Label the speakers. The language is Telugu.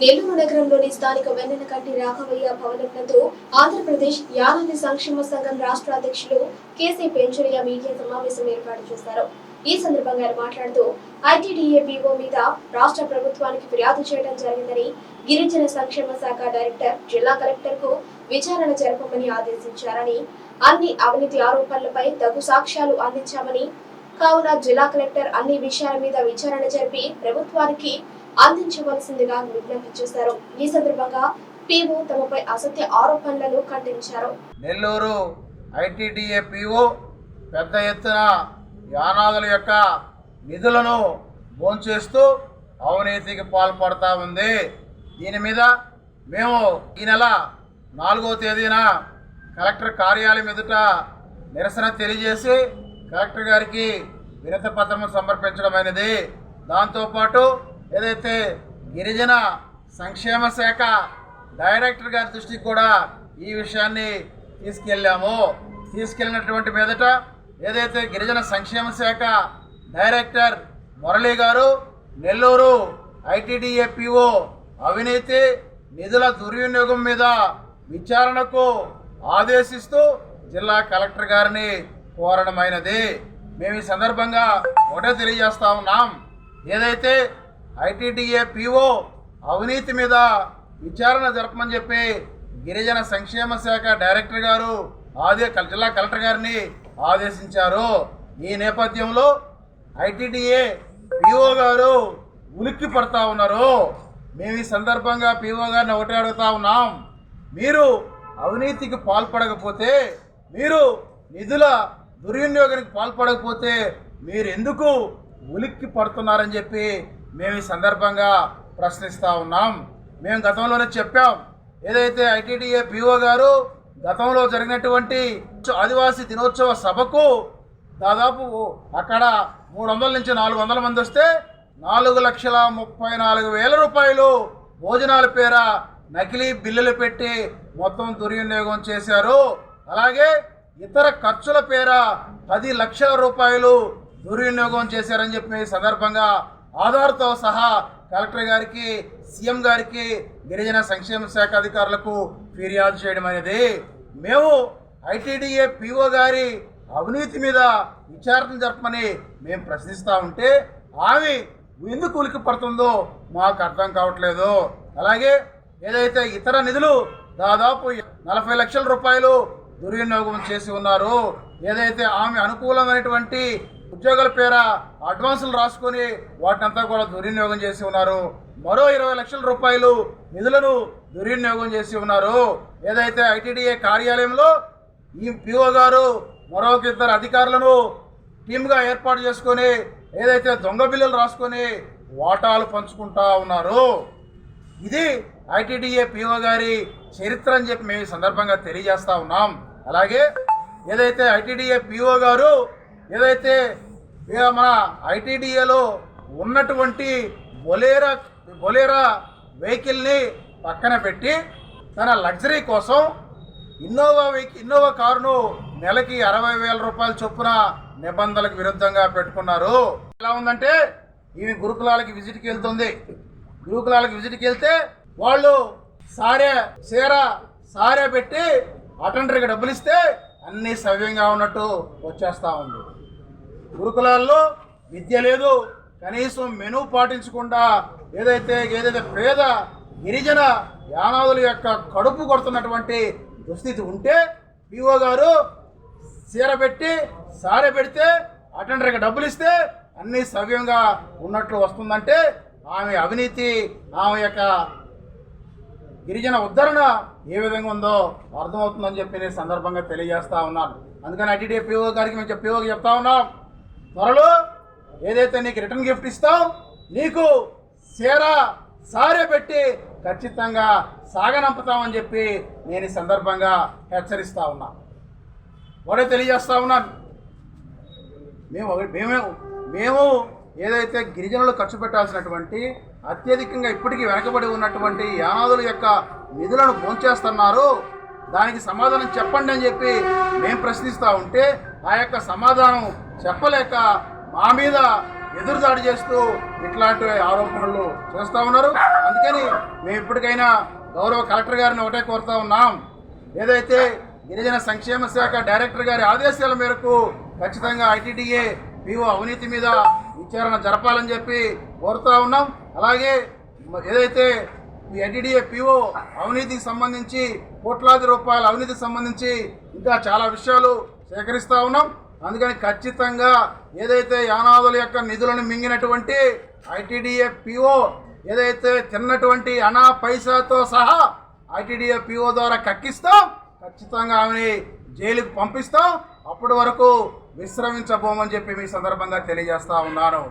Speaker 1: నెల్లూరు నగరంలోని స్థానిక వెన్నెలకంటి రాఘవయ్య భవనంలో ఆంధ్రప్రదేశ్ యానాది సంక్షేమ సంఘం రాష్ట్ర అధ్యక్షులు కేసీ పెంచరియా మీడియా సమావేశం ఏర్పాటు చేశారు. ఈ సందర్భంగా ఆయన మాట్లాడుతూ ఐటీడీఏ పీఓ మీద రాష్ట్ర ప్రభుత్వానికి ఫిర్యాదు చేయడం జరిగిందని గిరిజన సంక్షేమ శాఖ డైరెక్టర్ జిల్లా కలెక్టర్కు విచారణ జరపమని ఆదేశించారని అన్ని అవినీతి ఆరోపణలపై తగు సాక్ష్యాలు అందించామని కావున జిల్లా కలెక్టర్ అన్ని విషయాల మీద విచారణ జరిపి ప్రభుత్వానికి అందించవలసిందిగా విజ్ఞప్తి చేశారు ఈ సందర్భంగా పీఓ తమపై అసత్య ఆరోపణలను ఖండించారు.
Speaker 2: నెల్లూరు ఐటీడీఏ పీఓ పెద్ద ఎత్తున యానాదుల యొక్క నిధులను భోంచేస్తూ అవినీతికి పాల్పడతా ఉంది. దీని మీద మేము ఈ నెల నాలుగో తేదీన కలెక్టర్ కార్యాలయం ఎదుట నిరసన తెలియజేసి కలెక్టర్ గారికి వినతి పత్రం సమర్పించడమైనది. దాంతోపాటు ఏదైతే గిరిజన సంక్షేమ శాఖ డైరెక్టర్ గారి దృష్టికి కూడా ఈ విషయాన్ని తీసుకెళ్ళాము తీసుకెళ్ళినటువంటి మీదట ఏదైతే గిరిజన సంక్షేమ శాఖ డైరెక్టర్ మురళీ గారు నెల్లూరు ఐటీడీఏపీఓ అవినీతి నిధుల దుర్వినియోగం మీద విచారణకు ఆదేశిస్తూ జిల్లా కలెక్టర్ గారిని కోరడమైనది. మేము ఈ సందర్భంగా ఒకటే తెలియజేస్తా ఉన్నాం. ఏదైతే ఐటీడీఏ పిఓ అవినీతి మీద విచారణ జరపమని చెప్పి గిరిజన సంక్షేమ శాఖ డైరెక్టర్ గారు ఆదే జిల్లా కలెక్టర్ గారిని ఆదేశించారు. ఈ నేపథ్యంలో ఐటీడీఏ పిఓ గారు ఉలిక్కి పడతా ఉన్నారు. మేము ఈ సందర్భంగా పిఓ గారిని ఒకటే అడుగుతా ఉన్నాం. మీరు అవినీతికి పాల్పడకపోతే మీరు నిధుల దుర్వినియోగానికి పాల్పడకపోతే మీరు ఎందుకు ఉలిక్కి పడుతున్నారని చెప్పి మేము ఈ సందర్భంగా ప్రశ్నిస్తూ ఉన్నాం. మేము గతంలోనే చెప్పాం. ఏదైతే ఐటీడీఏ పిఓ గారు గతంలో జరిగినటువంటి ఆదివాసీ దినోత్సవ సభకు దాదాపు అక్కడ మూడు వందల నుంచి నాలుగు వందల మంది వస్తే నాలుగు లక్షల ముప్పై నాలుగు వేల రూపాయలు భోజనాల పేర నకిలీ బిల్లులు పెట్టి మొత్తం దుర్వినియోగం చేశారు. అలాగే ఇతర ఖర్చుల పేర పది లక్షల రూపాయలు దుర్వినియోగం చేశారని చెప్పి సందర్భంగా ఆధార్తో సహా కలెక్టర్ గారికి సీఎం గారికి గిరిజన సంక్షేమ శాఖ అధికారులకు ఫిర్యాదు చేయడం అనేది మేము ఐటీడీఏ పిఓ గారి అవినీతి మీద విచారణ జరపమని మేము ప్రశ్నిస్తూ ఉంటే ఆమె ఎందుకు ఉలికి పడుతుందో మాకు అర్థం కావట్లేదు. అలాగే ఏదైతే ఇతర నిధులు దాదాపు నలభై లక్షల రూపాయలు దుర్వినియోగం చేసి ఉన్నారు ఏదైతే ఆమె అనుకూలమైనటువంటి ఉద్యోగాల పేర అడ్వాన్సులు రాసుకొని వాటినంతా కూడా దుర్వినియోగం చేసి ఉన్నారు. మరో ఇరవై లక్షల రూపాయలు నిధులను దుర్వినియోగం చేసి ఉన్నారు. ఏదైతే ఐటీడీఏ కార్యాలయంలో ఈ పిఓ గారు మరొక ఇద్దరు అధికారులను టీమ్గా ఏర్పాటు చేసుకొని ఏదైతే దొంగ బిల్లులు రాసుకొని వాటాలు పంచుకుంటా ఉన్నారు. ఇది ఐటీడీఏ పిఓ గారి చరిత్ర అని చెప్పి మేము ఈ సందర్భంగా తెలియజేస్తా ఉన్నాం. అలాగే ఏదైతే ఐటీడీఏ పిఓ గారు ఏదైతే మన ఐటీడీఏలో ఉన్నటువంటి బొలేరా బొలేరా వెహికల్ని పక్కన పెట్టి తన లగ్జరీ కోసం ఇన్నోవా వెహికల్ ఇన్నోవా కారును నెలకి అరవై వేల రూపాయల చొప్పున నిబంధనలకు విరుద్ధంగా పెట్టుకున్నారు. ఎలా ఉందంటే ఇవి గురుకులాలకి విజిట్కి వెళ్తుంది. గురుకులాలకి విజిట్కి వెళ్తే వాళ్ళు సారే చీర సారే పెట్టి అటెండర్కి డబ్బులు ఇస్తే అన్నీ సవ్యంగా ఉన్నట్టు వచ్చేస్తూ ఉంది. గురుకులాల్లో విద్య లేదు. కనీసం మెనూ పాటించకుండా ఏదైతే ఏదైతే పేద గిరిజన యానాదుల యొక్క కడుపు కొడుతున్నటువంటి దుస్థితి ఉంటే పిఓ గారు చీర పెట్టి సారె పెడితే అటెండర్కి డబ్బులు ఇస్తే అన్నీ సవ్యంగా ఉన్నట్లు వస్తుందంటే ఆమె అవినీతి ఆమె యొక్క గిరిజన ఉద్ధరణ ఏ విధంగా ఉందో అర్థమవుతుందని చెప్పి నేను సందర్భంగా తెలియజేస్తా ఉన్నాను. అందుకని ఐటీడీ పిఓ గారికి మేము పిఓకి చెప్తా ఉన్నాం. త్వరలో ఏదైతే నీకు రిటర్న్ గిఫ్ట్ ఇస్తాం నీకు సేరా సారే పెట్టి ఖచ్చితంగా సాగనంపుతామని చెప్పి నేను ఈ సందర్భంగా హెచ్చరిస్తా ఉన్నా. వాడే తెలియజేస్తా ఉన్నాను మేము మేమే మేము మేము ఏదైతే గిరిజనులు ఖర్చు పెట్టాల్సినటువంటి అత్యధికంగా ఇప్పటికీ వెనకబడి ఉన్నటువంటి యానాదుల యొక్క నిధులను భోంచేస్తున్నారు. దానికి సమాధానం చెప్పండి అని చెప్పి మేము ప్రశ్నిస్తూ ఉంటే ఆ యొక్క సమాధానం చెప్పలేక మా మీద ఎదురుదాడి చేస్తూ ఇట్లాంటి ఆరోపణలు చేస్తూ ఉన్నారు. అందుకని మేము ఇప్పటికైనా గౌరవ కలెక్టర్ గారిని ఒకటే కోరుతా ఉన్నాం. ఏదైతే గిరిజన సంక్షేమ శాఖ డైరెక్టర్ గారి ఆదేశాల మేరకు ఖచ్చితంగా ఐటీడీఏ పీఓ అవినీతి మీద విచారణ జరపాలని చెప్పి కోరుతా ఉన్నాం. అలాగే ఏదైతే ఈ ఐటీడీఏ పీఓ అవినీతికి సంబంధించి కోట్లాది రూపాయల అవినీతికి సంబంధించి ఇంకా చాలా విషయాలు సేకరిస్తూ ఉన్నాం. అందుకని ఖచ్చితంగా ఏదైతే యానాదుల యొక్క నిధులను మింగినటువంటి ఐటీడీఏ పిఓ ఏదైతే తిన్నటువంటి అనా పైసాతో సహా ఐటీడీఏ పిఓ ద్వారా కక్కిస్తాం ఖచ్చితంగా ఆమెని జైలుకు పంపిస్తాం. అప్పటి వరకు విశ్రమించబోమని చెప్పి మీ సందర్భంగా తెలియజేస్తా ఉన్నాను.